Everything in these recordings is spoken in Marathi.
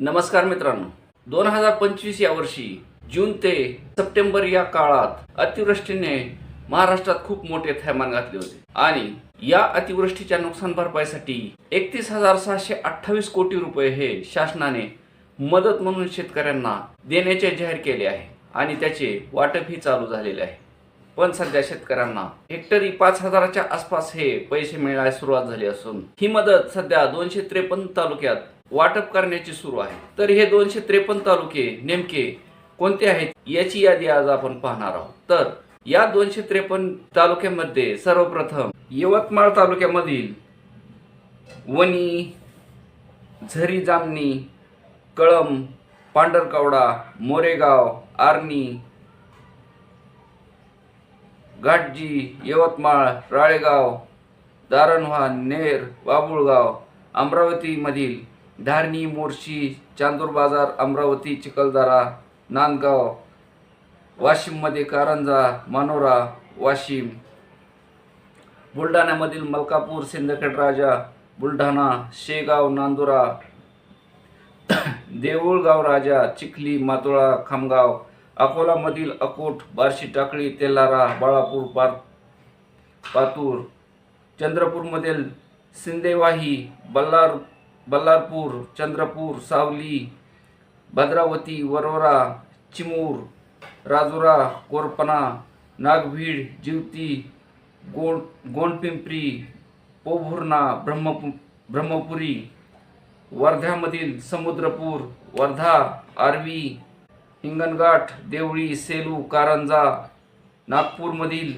नमस्कार मित्रांनो. दोन हजार पंचवीस या वर्षी जून ते सप्टेंबर या काळात अतिवृष्टीने महाराष्ट्रात खूप मोठे थैमान घातले होते. आणि या अतिवृष्टीच्या नुकसान भरपाईसाठी एकतीस हजार सहाशे अठ्ठावीस कोटी रुपये हे शासनाने मदत म्हणून शेतकऱ्यांना देण्याचे जाहीर केले आहे आणि त्याचे वाटपही चालू झालेले आहे. पण सध्या शेतकऱ्यांना हेक्टरी पाच हजाराच्या आसपास हे पैसे मिळायला सुरुवात झाली असून ही मदत सध्या दोनशे त्रेपन्न तालुक्यात वाटप करण्याची सुरू आहे. तर हे दोनशे त्रेपन्न तालुके नेमके कोणते आहेत याची यादी आज आपण पाहणार आहोत. तर या दोनशे त्रेपन्न तालुक्यामध्ये सर्वप्रथम यवतमाळ तालुक्यामधील वणी झरी जामणी कळम पांढरकवडा मोरेगाव आर्णी घाटजी यवतमाळ राळेगाव दारणव्हा नेर बाबुळगाव अमरावतीमधील धारणी मोर्शी चांदूर बाजार अमरावती चिखलदरा नांदगाव वाशिममध्ये कारंजा मानोरा वाशिम बुलढाण्यामधील मलकापूर सिंदखेड राजा बुलढाणा शेगाव नांदुरा देऊळगाव राजा चिखली मातोळा खामगाव अकोलामधील अकोट बार्शी टाकळी तेलारा बाळापूर पार पातूर चंद्रपूरमधील सिंदेवाही बल्लार बल्लारपूर चंद्रपूर सावली भद्रावती वरोरा चिमूर राजुरा कोरपना नागभीड जिवती गोंड गोंडपिंपरी पोभुर्णा ब्रह्मपु ब्रह्मपुरी वर्ध्यामधील समुद्रपूर वर्धा आर्वी हिंगणघाट देवळी सेलू कारंजा नागपूरमधील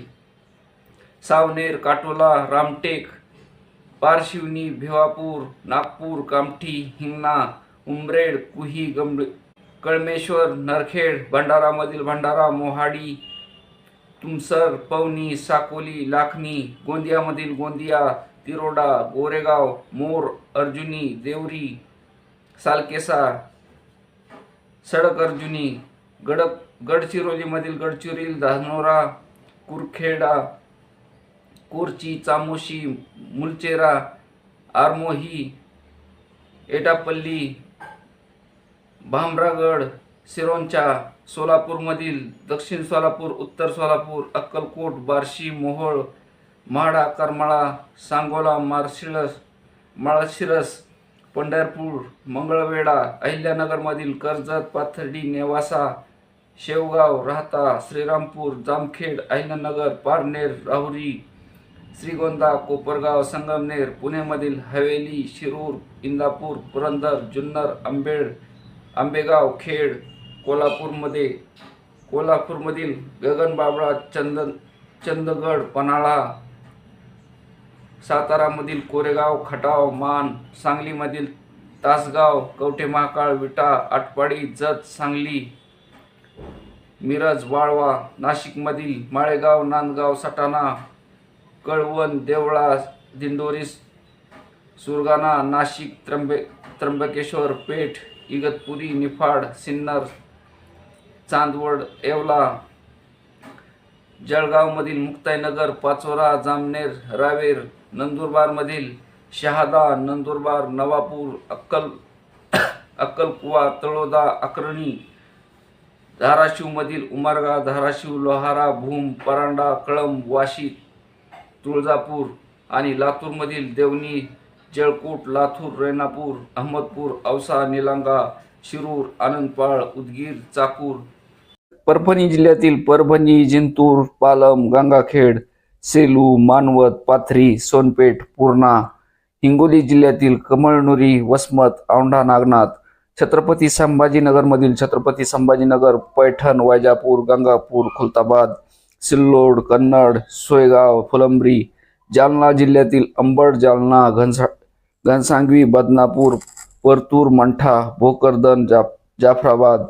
सावनेर काटोला रामटेक पारशिवनी भिवापूर नागपूर कामठी हिंगणा उमरेड कुही गंब कळमेश्वर नरखेड भंडारामधील भंडारा मोहाडी तुमसर पवनी साकोली लाखनी गोंदियामधील गोंदिया तिरोडा गोरेगाव मोर अर्जुनी देवरी सालकेसा सडक अर्जुनी गडक गडचिरोलीमधील गडचिरोली धानोरा कुरखेडा कोरची चामोशी मुलचेरा आरमोही एटापल्ली भामरागड सिरोंचा सोलापूरमधील दक्षिण सोलापूर उत्तर सोलापूर अक्कलकोट बार्शी मोहोळ म्हाडा करमाळा सांगोला मार्शिरस माळशिरस पंढरपूर मंगळवेढा अहिल्यानगरमधील कर्जत पाथर्डी नेवासा शेवगाव राहता श्रीरामपूर जामखेड अहिल्यानगर पारनेर राहुरी श्रीगोंदा कोपरगाव संगमनेर पुणेमधील हवेली शिरूर इंदापूर पुरंदर जुन्नर आंबेड आंबेगाव खेड कोल्हापूरमध्ये कोल्हापूरमधील गगनबाबळा चंदन चंदगड पन्हाळा सातारामधील कोरेगाव खटाव मान सांगलीमधील तासगाव कवठे महाकाळ विटा आटपाडी जत सांगली मिरज वाळवा नाशिकमधील माळेगाव नांदगाव सटाणा कळवण देवळा दिंडोरी सुरगाणा नाशिक त्र्यंबे त्र्यंबकेश्वर पेठ इगतपुरी निफाड सिन्नर चांदवड येवला जळगावमधील मुक्ताईनगर पाचोरा जामनेर रावेर नंदुरबारमधील शहादा नंदुरबार नवापूर अक्कल अक्कलकुवा तळोदा अक्रणी धाराशिवमधील उमरगा धाराशिव लोहारा भूम परांडा कळंब वाशी तुळजापूर आणि लातूरमधील देवणी जळकोट लातूर रेणापूर अहमदपूर औसा निलांगा शिरूर आनंदपाळ उदगीर चाकूर. परभणी जिल्ह्यातील परभणी जिंतूर पालम गंगाखेड सेलू मानवत पाथरी सोनपेठ पूर्णा हिंगोली जिल्ह्यातील कमळनुरी वसमत औंढा नागनाथ छत्रपती संभाजीनगरमधील छत्रपती संभाजीनगर पैठण वैजापूर गंगापूर खुलताबाद सिल्लोड कन्नड सोयगाव फुलंब्री जालना जिल्ह्यातील अंबड जालना घनसा घनसांगवी बदनापूर परतूर मंठा भोकरदन जा जाफराबाद.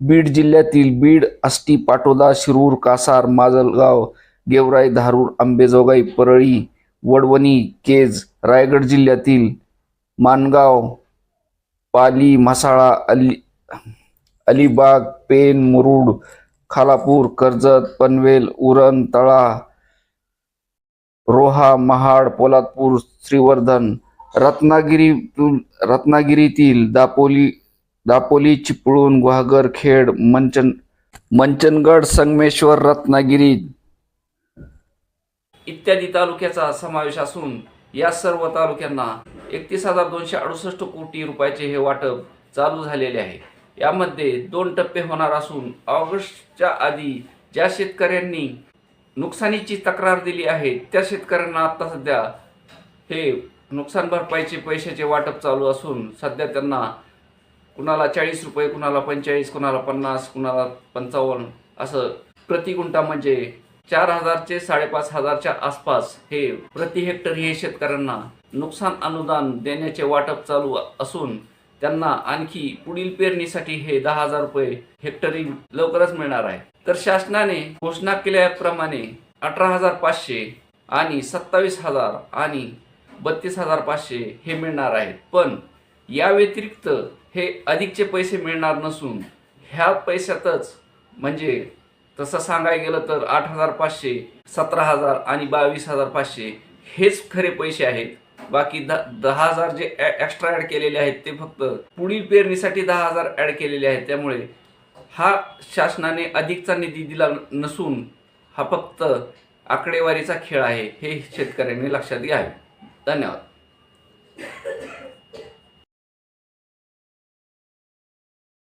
बीड जिल्ह्यातील बीड आष्टी पाटोदा शिरूर कासार माजलगाव गेवराई धारूर आंबेजोगाई परळी वडवणी केज रायगड जिल्ह्यातील मानगाव पाली म्हसाळा अली अलिबाग पेन मुरुड खालापूर कर्जत पनवेल उरण तळा रोहा महाड पोलादपूर श्रीवर्धन रत्नागिरी रत्नागिरीतील दापोली दापोली चिपळूण गुहागर खेड मंचन मंचनगड संगमेश्वर रत्नागिरी इत्यादी तालुक्याचा समावेश असून या सर्व तालुक्यांना एकतीस हजार दोनशे अडुसष्ट कोटी रुपयाचे हे वाटप चालू झालेले आहे. यामध्ये दोन टप्पे होणार असून ऑगस्टच्या आधी ज्या शेतकऱ्यांनी नुकसानीची तक्रार दिली आहे त्या शेतकऱ्यांना आता सध्या हे नुकसान भरपाईचे पैशाचे वाटप चालू असून सध्या त्यांना कुणाला चाळीस रुपये कुणाला पंचेचाळीस कुणाला पन्नास कुणाला पंचावन्न असं प्रति गुंठा म्हणजे चार हजारचे साडेपाच हजारच्या आसपास हे प्रति हेक्टर हे शेतकऱ्यांना नुकसान अनुदान देण्याचे वाटप चालू असून त्यांना आणखी पुढील पेरणीसाठी हे दहा हजार रुपये हेक्टरी लवकरच मिळणार आहे. तर शासनाने घोषणा केल्याप्रमाणे अठरा हजार पाचशे आणि सत्तावीस हजार आणि बत्तीस हजार पाचशे हे मिळणार आहेत पण या व्यतिरिक्त हे अधिकचे पैसे मिळणार नसून ह्या पैशातच म्हणजे तसं सांगायला गेलं तर आठ हजार पाचशे सतरा हजार आणि बावीस हजार पाचशे हेच खरे पैसे आहेत. बाकी दहा हजार जे एक्स्ट्रा ॲड केलेले आहेत ते फक्त पुढील पेरणीसाठी दहा हजार ॲड केलेले आहेत. त्यामुळे हा शासनाने अधिकचा निधी दिला नसून हा फक्त आकडेवारीचा खेळ आहे हे शेतकऱ्यांनी लक्षात घ्यावे. धन्यवाद.